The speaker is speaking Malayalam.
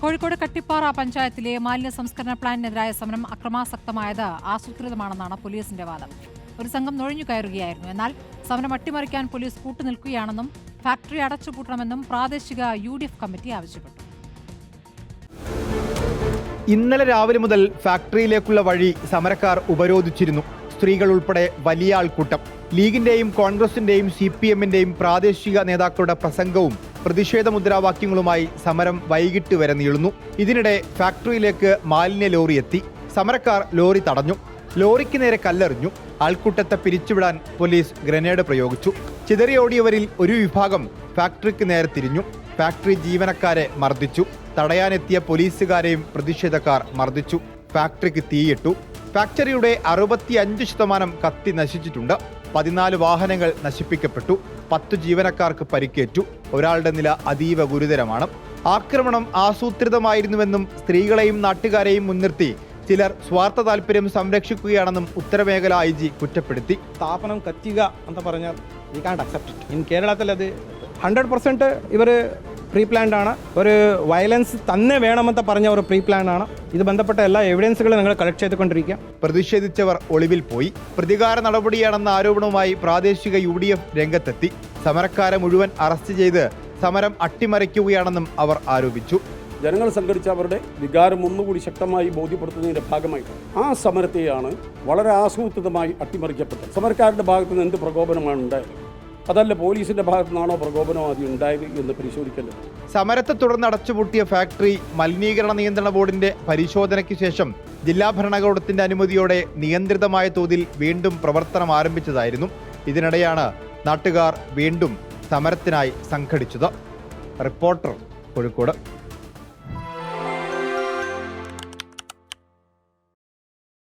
കോഴിക്കോട് കട്ടിപ്പാറ പഞ്ചായത്തിലെ മാലിന്യ സംസ്കരണ പ്ലാന്റിനെതിരായ സമരം അക്രമാസക്തമായത് ആസൂത്രിതമാണെന്നാണ് പോലീസിന്റെ വാദം. ഒരു സംഘം നുഴഞ്ഞു കയറുകയായിരുന്നു. എന്നാൽ സമരം അട്ടിമറിക്കാൻ പോലീസ് കൂട്ടുനിൽക്കുകയാണെന്നും ഫാക്ടറി അടച്ചുപൂട്ടണമെന്നും പ്രാദേശിക യു കമ്മിറ്റി ആവശ്യപ്പെട്ടു. ഇന്നലെ രാവിലെ മുതൽ ഫാക്ടറിയിലേക്കുള്ള വഴി സമരക്കാർ ഉപരോധിച്ചിരുന്നു. സ്ത്രീകൾ ഉൾപ്പെടെ വലിയ ആൾക്കൂട്ടം. ലീഗിന്റെയും കോൺഗ്രസിന്റെയും സി പി എമ്മിന്റെയും പ്രാദേശിക നേതാക്കളുടെ പ്രസംഗവും പ്രതിഷേധ മുദ്രാവാക്യങ്ങളുമായി സമരം വൈകിട്ട് വരെ നീളുന്നു. ഇതിനിടെ ഫാക്ടറിയിലേക്ക് മാലിന്യ ലോറി എത്തി. സമരക്കാർ ലോറി തടഞ്ഞു. ലോറിക്ക് നേരെ കല്ലെറിഞ്ഞു. ആൾക്കൂട്ടത്തെ പിരിച്ചുവിടാൻ പോലീസ് ഗ്രനേഡ് പ്രയോഗിച്ചു. ചിതറിയോടിയവരിൽ ഒരു വിഭാഗം ഫാക്ടറിക്ക് നേരെ തിരിഞ്ഞു. ഫാക്ടറി ജീവനക്കാരെ മർദ്ദിച്ചു. തടയാനെത്തിയ പോലീസുകാരെയും പ്രതിഷേധക്കാർ മർദ്ദിച്ചു. ഫാക്ടറിക്ക് തീയിട്ടു. ഫാക്ടറിയുടെ അറുപത്തിയഞ്ച് ശതമാനം കത്തി നശിച്ചിട്ടുണ്ട്. പതിനാല് വാഹനങ്ങൾ നശിപ്പിക്കപ്പെട്ടു. പത്ത് ജീവനക്കാർക്ക് പരിക്കേറ്റു. ഒരാളുടെ നില അതീവ ഗുരുതരമാണ്. ആക്രമണം ആസൂത്രിതമായിരുന്നുവെന്നും സ്ത്രീകളെയും നാട്ടുകാരെയും മുൻനിർത്തി ചിലർ സ്വാർത്ഥ താല്പര്യം സംരക്ഷിക്കുകയാണെന്നും ഉത്തരമേഖല ഐ ജി കുറ്റപ്പെടുത്തി. സ്ഥാപനം കത്തിക എന്ന് പറഞ്ഞാൽ അക്സെപ്റ്റ് ഇൻ കേരളത്തിൽ അത് ഹൺഡ്രഡ് പെർസെന്റ് ഇവർ പ്രീ പ്ലാൻഡ് ആണ്. ഒരു വയലൻസ് തന്നെ വേണമെന്ന് പറഞ്ഞ ഒരു പ്രീ പ്ലാൻ ആണ്. ഇത് ബന്ധപ്പെട്ട എല്ലാ എവിഡൻസുകളും നിങ്ങൾ കളക്ട് ചെയ്തുകൊണ്ടിരിക്കുക. പ്രതിഷേധിച്ചവർ ഒളിവിൽ പോയി. പ്രതികാര നടപടിയാണെന്ന ആരോപണവുമായി പ്രാദേശിക യു ഡി എഫ് രംഗത്തെത്തി. സമരക്കാരെ മുഴുവൻ അറസ്റ്റ് ചെയ്ത് സമരം അട്ടിമറിക്കുകയാണെന്നും അവർ ആരോപിച്ചു. ജനങ്ങൾ സംഘടിച്ച അവരുടെ വികാരം ഒന്നുകൂടി ശക്തമായി ബോധ്യപ്പെടുത്തുന്നതിന്റെ ഭാഗമായി. ആ സമരത്തെയാണ് വളരെ ആസൂത്രിതമായി അട്ടിമറിക്കപ്പെട്ടത്. സമരക്കാരുടെ ഭാഗത്ത് നിന്ന് എന്ത് പ്രകോപനമാണ് ഉണ്ടായത്? അതല്ല പോലീസിന്റെ ഭാഗത്തു നിന്നാണോ പ്രകോപനം ആദ്യം ഉണ്ടായത് എന്ന് പരിശോധിക്കേണ്ടത്? സമരത്തെ തുടർന്ന് അടച്ചുപൂട്ടിയ ഫാക്ടറി മലിനീകരണ നിയന്ത്രണ ബോർഡിന്റെ പരിശോധനയ്ക്ക് ശേഷം ജില്ലാ ഭരണകൂടത്തിന്റെ അനുമതിയോടെ നിയന്ത്രിതമായ തോതിൽ വീണ്ടും പ്രവർത്തനം ആരംഭിച്ചതായിരുന്നു. ഇതിനിടെയാണ് നാട്ടുകാർ വീണ്ടും സമരത്തിനായി സംഘടിച്ചത്. റിപ്പോർട്ടർ കോഴിക്കോട്.